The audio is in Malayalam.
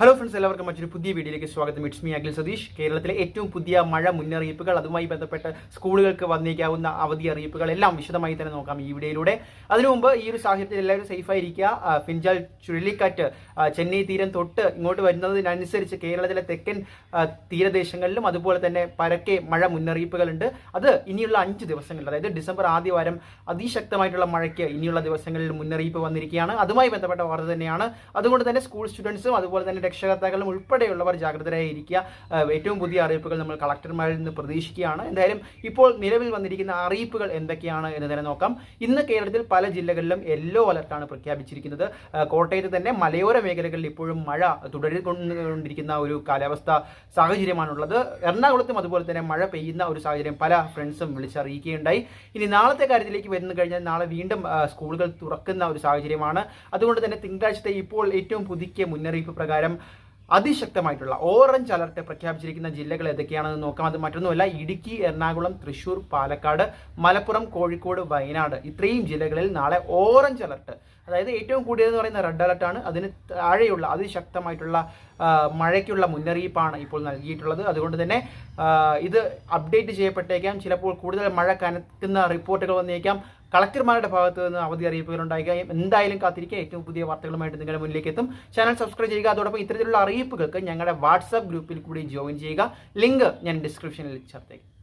ഹലോ ഫ്രണ്ട്സ് എല്ലാവർക്കും മറ്റൊരു പുതിയ വീഡിയോയിലേക്ക് സ്വാഗതം. It's me Akhil Satheesh. കേരളത്തിലെ ഏറ്റവും പുതിയ മഴ മുന്നറിയിപ്പുകൾ അതുമായി ബന്ധപ്പെട്ട സ്കൂളുകൾക്ക് വന്നേക്കാവുന്ന അവധി അറിയിപ്പുകൾ എല്ലാം വിശദമായി തന്നെ നോക്കാം ഈ വീഡിയോയിലൂടെ. അതിനു മുമ്പ് ഈ ഒരു സാഹചര്യത്തിൽ എല്ലാവരും സേഫായിരിക്കുക ഫിൻജാൽ ചുഴലിക്കാറ്റ് ചെന്നൈ തീരം തൊട്ട് ഇങ്ങോട്ട് വരുന്നതിനനുസരിച്ച് കേരളത്തിലെ തെക്കൻ തീരദേശങ്ങളിലും അതുപോലെ തന്നെ പരക്കെ മഴ മുന്നറിയിപ്പുകളുണ്ട്. അത് ഇനിയുള്ള അഞ്ച് ദിവസങ്ങളിൽ അതായത് ഡിസംബർ ആദ്യ വാരം അതിശക്തമായിട്ടുള്ള മഴയ്ക്ക് ഇനിയുള്ള ദിവസങ്ങളിൽ മുന്നറിയിപ്പ് വന്നിരിക്കുകയാണ്. അതുമായി ബന്ധപ്പെട്ട വാർത്ത തന്നെയാണ്. അതുകൊണ്ട് തന്നെ സ്കൂൾ സ്റ്റുഡൻസും അതുപോലെ തന്നെ രക്ഷകർത്താക്കളും ഉൾപ്പെടെയുള്ളവർ ജാഗ്രതരായി ഇരിക്കുക ഏറ്റവും പുതിയ അറിയിപ്പുകൾ നമ്മൾ കളക്ടർമാരിൽ നിന്ന് പ്രതീക്ഷിക്കുകയാണ്. എന്തായാലും ഇപ്പോൾ നിലവിൽ വന്നിരിക്കുന്ന അറിയിപ്പുകൾ എന്തൊക്കെയാണ് എന്ന് തന്നെ നോക്കാം. ഇന്ന് കേരളത്തിൽ പല ജില്ലകളിലും യെല്ലോ അലർട്ടാണ് പ്രഖ്യാപിച്ചിരിക്കുന്നത്. കോട്ടയത്ത് തന്നെ മലയോര മേഖലകളിൽ ഇപ്പോഴും മഴ തുടരുകൊണ്ടിരിക്കുന്ന ഒരു കാലാവസ്ഥ സാഹചര്യമാണുള്ളത്. എറണാകുളത്തും അതുപോലെ തന്നെ മഴ പെയ്യുന്ന ഒരു സാഹചര്യം പല ഫ്രണ്ട്സും വിളിച്ചറിയിക്കുകയുണ്ടായി. ഇനി നാളത്തെ കാര്യത്തിലേക്ക് വരുന്നു കഴിഞ്ഞാൽ നാളെ വീണ്ടും സ്കൂളുകൾ തുറക്കുന്ന ഒരു സാഹചര്യമാണ്. അതുകൊണ്ട് തന്നെ തിങ്കളാഴ്ചത്തെ ഇപ്പോൾ ഏറ്റവും പുതുക്കിയ മുന്നറിയിപ്പ് പ്രകാരം അതിശക്തമായിട്ടുള്ള ഓറഞ്ച് അലർട്ട് പ്രഖ്യാപിച്ചിരിക്കുന്ന ജില്ലകൾ ഏതൊക്കെയാണെന്ന് നോക്കാം. അത് മറ്റൊന്നുമല്ല ഇടുക്കി എറണാകുളം തൃശൂർ പാലക്കാട് മലപ്പുറം കോഴിക്കോട് വയനാട്. ഇത്രയും ജില്ലകളിൽ നാളെ ഓറഞ്ച് അലർട്ട് അതായത് ഏറ്റവും കൂടിയതെന്ന് പറയുന്ന റെഡ് അലർട്ടാണ് അതിന് താഴെയുള്ള അതിശക്തമായിട്ടുള്ള മഴയ്ക്കുള്ള മുന്നറിയിപ്പാണ് ഇപ്പോൾ നൽകിയിട്ടുള്ളത്. അതുകൊണ്ട് തന്നെ ഇത് അപ്ഡേറ്റ് ചെയ്യപ്പെട്ടേക്കാം. ചിലപ്പോൾ കൂടുതൽ മഴ കനക്കുന്ന റിപ്പോർട്ടുകൾ വന്നേക്കാം. കളക്ടർമാരുടെ ഭാഗത്ത് നിന്ന് അവധി അറിയിപ്പുകൾ ഉണ്ടായിരിക്കാം എന്തായാലും കാത്തിരിക്കുക ഏറ്റവും പുതിയ വാർത്തകളുമായിട്ട് നിങ്ങളുടെ മുന്നിലേക്ക് എത്തും ചാനൽ സബ്സ്ക്രൈബ് ചെയ്യുക. അതോടൊപ്പം ഇത്തരത്തിലുള്ള അറിയിപ്പുകൾക്ക് ഞങ്ങളുടെ വാട്സാപ്പ് ഗ്രൂപ്പിൽ കൂടി ജോയിൻ ചെയ്യുക. ലിങ്ക് ഞാൻ ഡിസ്ക്രിപ്ഷനിൽ ചേർത്തേക്കാം.